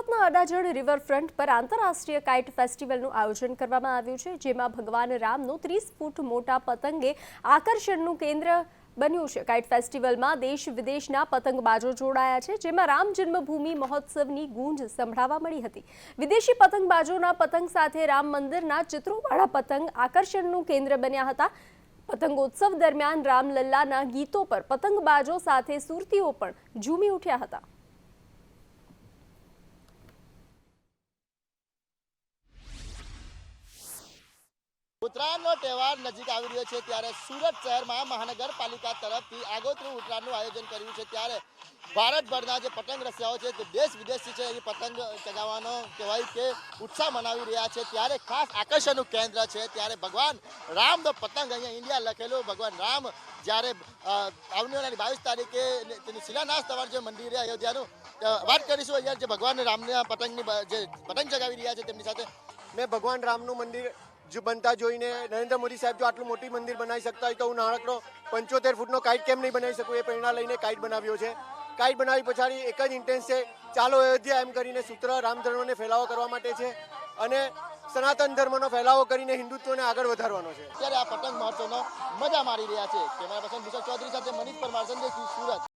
સુરતના અડાજણ રિવરફ્રન્ટ પર આંતરરાષ્ટ્રીય કાઇટ ફેસ્ટિવલનું આયોજન કરવામાં આવ્યું છે, જેમાં ભગવાન રામનું ત્રીસ ફૂટ મોટા પતંગે આકર્ષણનું કેન્દ્ર બન્યું છે. કાઇટ ફેસ્ટિવલમાં દેશ વિદેશના પતંગબાજો જોડાયા છે, જેમાં રામ જન્મભૂમિ મહોત્સવની ગૂંજ સંભળાવા મળી હતી. વિદેશી પતંગબાજોના પતંગ સાથે રામ મંદિરના ચિત્રોવાળા પતંગ આકર્ષણનું કેન્દ્ર બન્યા હતા. પતંગોત્સવ દરમિયાન રામલલ્લાના ગીતો પર પતંગબાજો સાથે સુરતીઓ પણ ઝૂમી ઉઠ્યા હતા. ઉત્તરાયણનો તહેવાર નજીક આવી રહ્યો છે ત્યારે સુરત શહેરમાં મહાનગરપાલિકા તરફથી આગોતરું ઉત્તરાયણનું આયોજન કર્યું છે ત્યારે ભારતભરના જે પતંગ રસિયાઓ છે તે દેશ વિદેશથી છે એ પતંગ ચગાવવાનો કહેવાય કે ઉત્સાહ મનાવી રહ્યા છે. ત્યારે ખાસ આકર્ષણનું કેન્દ્ર છે. ત્યારે ભગવાન રામનો પતંગ અહીંયા ઇન્ડિયા લખેલું. ભગવાન રામ જ્યારે આવનારી બાવીસ તારીખે તેનું શિલાન્યાસ થવાનું જે મંદિર અયોધ્યાનું. વાત કરીશું અહીંયા જે ભગવાન રામના પતંગની, જે પતંગ ચગાવી રહ્યા છે તેમની સાથે. મેં ભગવાન રામનું મંદિર જો બનતા જોઈને નરેન્દ્ર મોદી સાહેબ જો આટલું મોટી મંદિર બનાવી શકતા હોય તો હું નાનકડો પંચોતેર ફૂટનો કાઇટ કેમ નહીં બનાવી શકું? એ પ્રેરણા લઈને કાઇટ બનાવ્યો છે. કાઇટ બનાવી પછાડી એક જ ઇન્ટેન્સ છે. ચાલો અયોધ્યા એમ કરીને સૂત્ર રામ ધર્મને ફેલાવો કરવા માટે છે અને સનાતન ધર્મનો ફેલાવો કરીને હિન્દુત્વને આગળ વધારવાનો છે. અત્યારે આ પતંગ મહોત્સવનો મજા મારી રહ્યા છે. કેમેરા પર્સન ભૂષણ ચૌધરી સાથે મનીષ પરમાર સંદેશ સુરત.